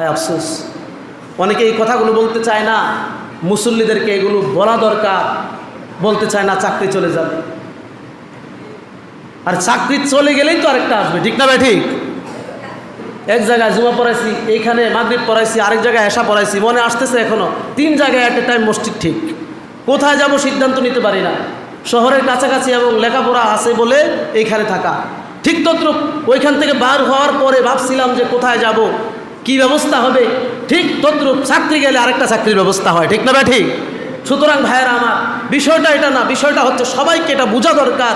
আয় আফসোস। অনেকে এই কথাগুলো বলতে চায় না, মুসল্লিদেরকে এগুলো বলা দরকার, বলতে চায় না চাকরি চলে যাবে। আর চাকরি চলে গেলেই তো আরেকটা আসবে, ঠিক না ভাই ঠিক? এক জায়গায় জুমা পড়াইছি, এইখানে মাগরিব পড়াইছি, আরেক জায়গায় এসা পড়াইছি, মনে আসতেছে এখনও, তিন জায়গায় অ্যাট এ টাইম মসজিদ ঠিক। কোথায় যাব সিদ্ধান্ত নিতে পারি না। শহরের কাছাকাছি এবং লেখাপড়া আছে বলে এইখানে থাকা। ঠিক তদ্রুপ, ওইখান থেকে বার হওয়ার পরে ভাবছিলাম যে কোথায় যাব কি ব্যবস্থা হবে? ঠিক তদ্রুপ চাকরি গেলে আরেকটা চাকরির ব্যবস্থা হয়, ঠিক না ভাই ঠিক সুতরাং ভাইয়েরা আমার, বিষয়টা এটা না, বিষয়টা হচ্ছে সবাইকে এটা বোঝা দরকার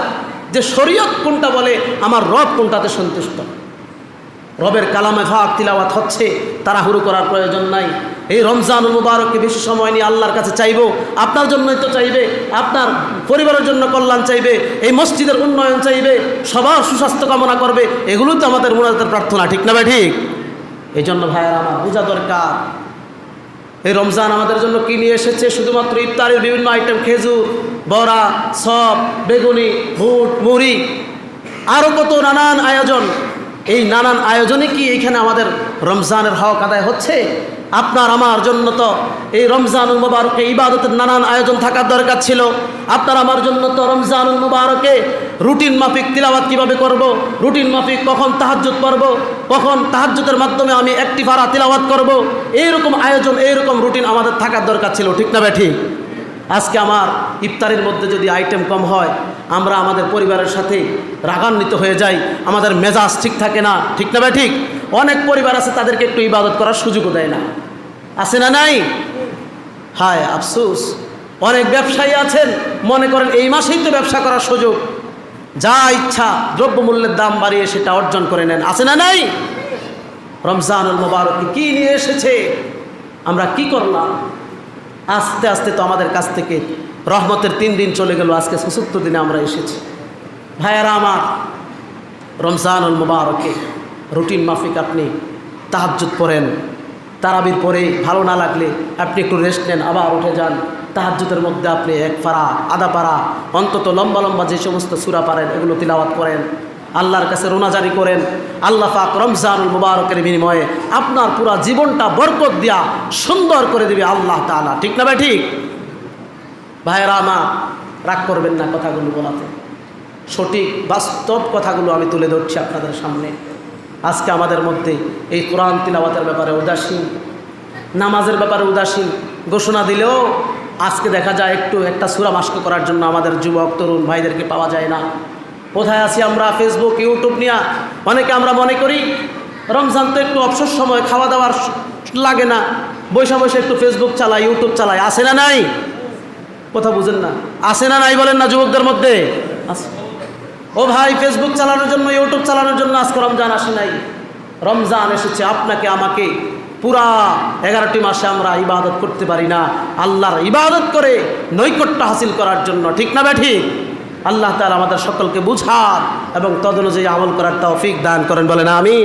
যে শরীয়ত কোনটা বলে, আমার রব কোনটাতে সন্তুষ্ট। রবের কালামে ফাঁক তিলাওয়াত হচ্ছে, তাড়াহুড়ো করার প্রয়োজন নাই। এই রমজান মুবারককে বেশি সময় নিয়ে আল্লাহর কাছে চাইব, আপনার জন্যই তো চাইবে, আপনার পরিবারের জন্য কল্যাণ চাইবে, এই মসজিদের উন্নয়ন চাইবে, সবার সুস্বাস্থ্য কামনা করবে এগুলো তো আমাদের মোনাজাতের প্রার্থনা, ঠিক না ভাই ঠিক এই জন্য ভাইয়ের আমার বোঝা দরকার। এই রমজান আমাদের জন্য কি নিয়ে এসেছে? শুধুমাত্র ইফতারের বিভিন্ন আইটেম খেজুর, বড়া, সব, বেগুনি ভুট মুড়ি। আরও কত নানান আয়োজন। এই নানান আয়োজনে কি এইখানে আমাদের রমজানের হক আদায় হচ্ছে? আপনার আমার জন্য তো এই রমজানুল মুবারকে ইবাদতের নানান আয়োজন থাকার দরকার ছিল। আপনার আমার জন্য তো রমজানুল মুবারকে রুটিন মাফিক তিলাবাত কীভাবে করব? রুটিন মাফিক কখন তাহাজ্জুদ পড়ব? কখন তাহাজ্জুদের মাধ্যমে আমি একটি ফারা তিলাওয়াত করব? এইরকম আয়োজন, এইরকম রুটিন আমাদের থাকার দরকার ছিল, ঠিক না ঠিক আজকে আমার ইফতারের মধ্যে যদি আইটেম কম হয়, আমরা আমাদের পরিবারের সাথে রাগান্বিত হয়ে যাই, আমাদের মেজাজ ঠিক থাকে না, ঠিক না ঠিক অনেক পরিবার আছে তাদেরকে একটু ইবাদত করার সুযোগও দেয় না। আছে না নাই? হায় আফসুস, অনেক ব্যবসায়ী আছেন, মনে করেন এই মাসেই তো ব্যবসা করার সুযোগ। যা ইচ্ছা দ্রব্যমূল্যের দাম বাড়িয়ে সেটা অর্জন করে নেন। আছে না নাই? রমজানুল মোবারক কি নিয়ে এসেছে? আমরা কি করলাম? আস্তে আস্তে তো আমাদের কাছ থেকে রহমতের তিন দিন চলে গেল, আজকে চতুর্থ দিনে আমরা এসেছি। ভাইয়ারা আমার, রমজানুল মুবারকে রুটিন মাফিক আপনি তাহাজ্জুদ পড়েন, তারাবির পরে ভালো না লাগলে আপনি একটু রেস্ট নেন, আবার উঠে যান। তাহাজ্জুদের মধ্যে আপনি এক পাড়া আধা পাড়া অন্তত লম্বা লম্বা যে সমস্ত সুরা পারেন, এগুলো তিলাওয়াত করেন। আল্লাহর কাছে রোনাজারি করেন। আল্লাহ পাক রমজানুল মুবারকের বিনিময়ে আপনার পুরা জীবনটা বরকত দিয়া সুন্দর করে দিবে আল্লাহ তাআলা। ঠিক না ভাই ঠিক? ভাইয়েরা মা রাগ করবেন না কথাগুলো বলাতে। সঠিক, বাস্তব কথাগুলো আমি তুলে ধরছি আপনাদের সামনে। আজকে আমাদের মধ্যে এই কোরআন তিলাওয়াতের ব্যাপারে উদাসীন, নামাজের ব্যাপারে উদাসীন, ঘোষণা দিলেও আজকে দেখা যায় একটু একটা সুরা মাস্ক করার জন্য আমাদের যুবক, তরুণ ভাইদেরকে পাওয়া যায় না। কোথায় আছি আমরা? ফেসবুক ইউটিউব নিয়ে অনেকে আমরা মনে করি রমজান তো একটু অবসর সময়, খাওয়া দাওয়ার লাগে না। বৈশা বসে একটু ফেসবুক চালাই ইউটিউব চালাই। আসে না নাই? কথা বুঝেন না। আসে না নাই বলেন না যুবকদের মধ্যে? ও ভাই ফেসবুক চালানোর জন্য ইউটিউব চালানোর জন্য আজকে রমজান আসে নাই। রমজান এসেছে, আপনাকে, আমাকে। পুরা এগারোটি মাসে আমরা ইবাদত করতে পারি না। আল্লাহর ইবাদত করে নৈকট্য হাসিল করার জন্য, ঠিক না ব্যাঠি আল্লাহ তালা আমাদের সকলকে বুঝার এবং তদনুযায়ী আমল করার তৌফিক দান করেন, বলেন আমিন।